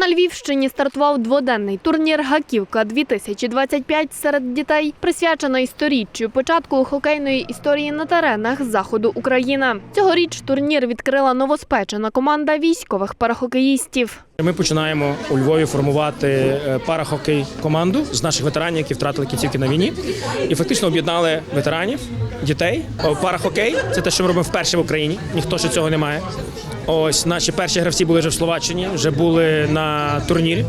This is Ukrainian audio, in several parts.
На Львівщині стартував дводенний турнір Гаківка 2025 серед дітей, присвячений сторіччю початку хокейної історії на теренах заходу України. Цьогоріч турнір відкрила новоспечена команда військових парахокеїстів. Ми починаємо у Львові формувати е, парахокей команду з наших ветеранів, які втратили кінцівки на війні, і фактично об'єднали ветеранів, дітей. О, Парахокей це те, що ми робимо вперше в Україні. Ніхто ще цього не має. Ось наші перші гравці були вже в Словаччині, вже були на турнірі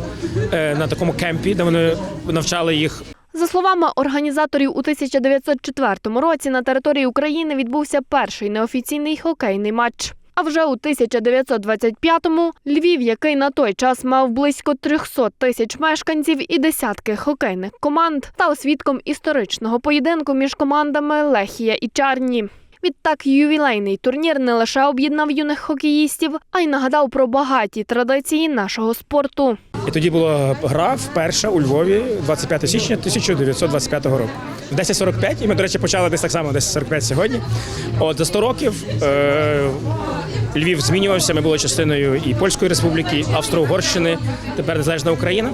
е, на такому кемпі, де вони навчали їх За словами організаторів, у 1904 році на території України відбувся перший неофіційний хокейний матч. А вже у 1925-му Львів, який на той час мав близько 300 тисяч мешканців і десятки хокейних команд, став свідком історичного поєдинку між командами Лехія і Чарні. Відтак ювілейний турнір не лише об'єднав юних хокеїстів, а й нагадав про багаті традиції нашого спорту. І тоді була гра вперше у Львові 25 січня 1925 року. В 10.45, і ми, до речі, почали десь так само, в 10.45 сьогодні. От за 100 років е, Львів змінювався. Ми були частиною і Польської республіки, Австро-Угорщини, тепер незалежна Україна.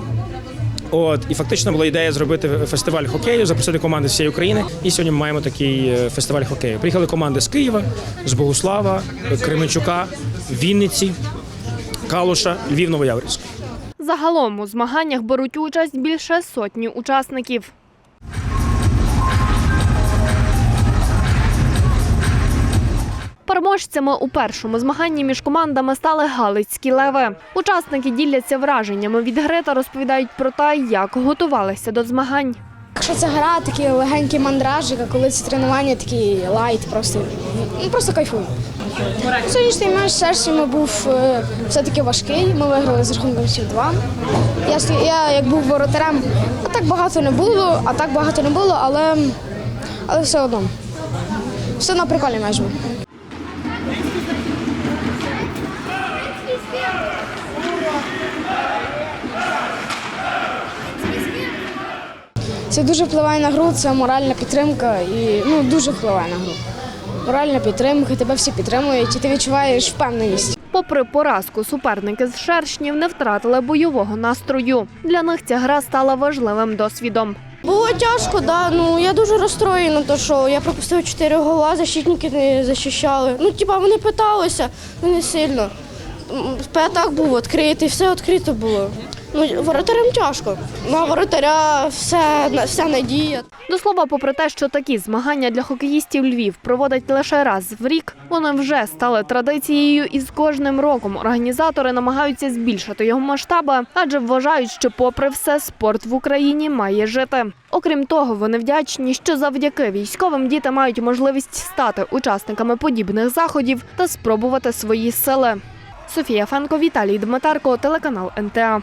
От і фактично була ідея зробити фестиваль хокею, запросити команди з всієї України. І сьогодні ми маємо такий е, фестиваль хокею. Приїхали команди з Києва, з Богуслава, Кременчука, Вінниці, Калуша, Львів, Новояврівськ. Загалом у змаганнях беруть участь більше сотні учасників. Переможцями у першому змаганні між командами стали Галицькі леви. Учасники діляться враженнями від гри та розповідають про те, як готувалися до змагань. Якщо це гра, такі легенькі мандражик, а коли це тренування, такі лайт, просто, ну, просто кайфую. Сьогоднішній матч з Серсіями був е, все-таки важкий. Ми виграли з рахунком 7-2. Я, я як був воротарем, а так багато не було, а так багато не було, але, але все одно. Все прикольний матч був. Це дуже впливає на гру, це моральна підтримка і ну, дуже впливає на гру. Моральна підтримка, тебе всі підтримують, і ти відчуваєш впевненість. Попри поразку, суперники з шершнів не втратили бойового настрою. Для них ця гра стала важливим досвідом. Було тяжко, да. Ну я дуже розстроєна, то що я пропустив чотири гола, защитники не захищали. Ну, типа вони питалися, але не сильно. П'ятак був відкритий, все відкрито було. Ну, воротарям тяжко. На воротаря все, все надія. До слова, попри те, що такі змагання для хокеїстів Львів проводить лише раз в рік, вони вже стали традицією і з кожним роком організатори намагаються збільшити його масштаби, адже вважають, що, попри все, спорт в Україні має жити. Окрім того, вони вдячні, що завдяки військовим діти мають можливість стати учасниками подібних заходів та спробувати свої сили. Софія Фенко, Віталій Дмитарко, телеканал НТА.